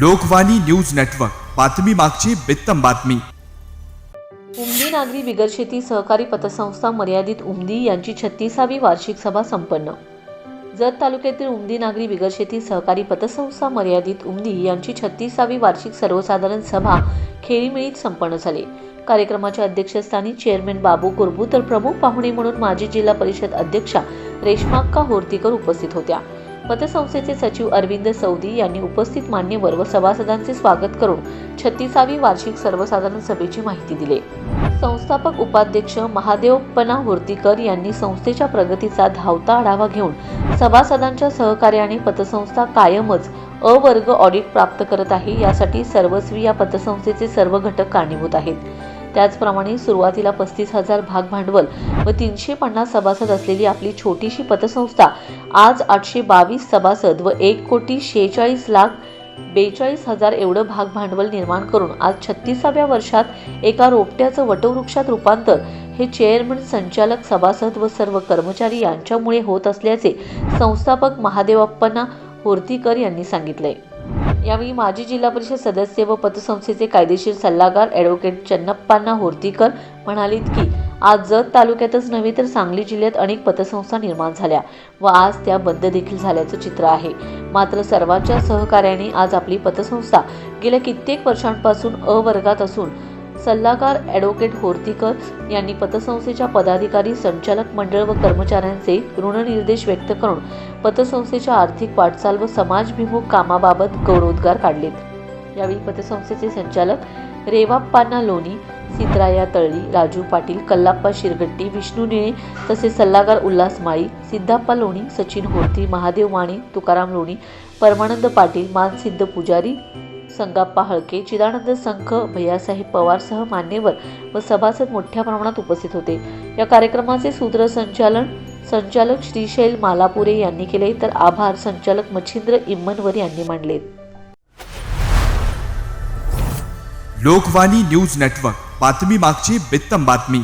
Lokvani news network. बातमी मागची बित्तम बातमी. उमदी नागरी बिगरशेती सहकारी पतसंस्था मर्यादित उमदी यांची छत्तीसावी वार्षिक सभा संपन्न. जत तालुक्यातील उमदी नागरी बिगरशेती सहकारी पतसंस्था मर्यादित उमदी यांची छत्तीसावी वार्षिक सर्वसाधारण सभा खेळीमेळीत संपन्न झाली. कार्यक्रमाच्या अध्यक्षस्थानी चेअरमॅन बाबू कुरबू तर प्रमुख पाहुणे म्हणून माजी जिल्हा परिषद अध्यक्षा रेश्माक्का होर्तीकर उपस्थित होत्या. पतसंस्थेचे सचिव अरविंद सौदी यांनी उपस्थित मान्यवर व सभासदांचे स्वागत करून छत्तीसावी वार्षिक सर्वसाधारण सभेची माहिती दिली. संस्थापक उपाध्यक्ष महादेवपना होर्तीकर यांनी संस्थेच्या प्रगतीचा धावता आढावा घेऊन सभासदांच्या सहकार्याने पतसंस्था कायमच अवर्ग ऑडिट प्राप्त करत आहे यासाठी सर्वस्वी या पतसंस्थेचे सर्व घटक कारणीभूत आहेत. त्याचप्रमाणे सुरुवातीला पस्तीस हजार भाग भांडवल व तीनशे पन्नास सभासद असलेली आपली छोटीशी पतसंस्था आज आठशे बावीस सभासद व एक कोटी शेहेचाळीस लाख बेचाळीस हजार एवढं भाग भांडवल निर्माण करून आज छत्तीसाव्या वर्षात एका रोपट्याचं वटवृक्षात रूपांतर हे चेअरमन संचालक सभासद व सर्व कर्मचारी यांच्यामुळे होत असल्याचे संस्थापक महादेवप्पना होर्तीकर यांनी सांगितले यावेळी माजी जिल्हा परिषद सदस्य व पतसंस्थेचे कायदेशीर सल्लागार ॲडव्होकेट चन्नप्पांना होर्तीकर म्हणालीत की आज जत तालुक्यातच नव्हे तर सांगली जिल्ह्यात अनेक पतसंस्था निर्माण झाल्या व आज त्या बंद देखील झाल्याचं चित्र आहे. मात्र सर्वांच्या सहकार्याने आज आपली पतसंस्था गेल्या कित्येक वर्षांपासून अवर्गात असून सल्लागार ॲडव्होकेट होर्तीकर यांनी पतसंस्थेच्या पदाधिकारी संचालक मंडळ व कर्मचाऱ्यांचे ऋणनिर्देश व्यक्त करून पतसंस्थेच्या आर्थिक वाटचाल व समाजभिमुख कामाबाबत गौरवोद्गार काढलेत. यावेळी पतसंस्थेचे संचालक रेवाप्पांना लोणी सिद्राया तळली राजू पाटील कल्लाप्पा शिरगट्टी विष्णू निळे तसेच सल्लागार उल्हास माळी सिद्धाप्पा लोणी सचिन होर्ती महादेव माने तुकाराम लोणी परमानंद पाटील मानसिद्ध पुजारी संगाप्पा हळके चिदानंद संख भैयासाहेब पवारसह मान्यवर व सभासद मोठ्या प्रमाणात उपस्थित होते. या कार्यक्रमाचे सूत्रसंचालन संचालक श्रीशैल मालापुरे यांनी केले तर आभार संचालक मच्छिंद्र इम्मनवर यांनी मांडले लोकवाणी न्यूज नेटवर्क बातमी मागची बित्तम बातमी.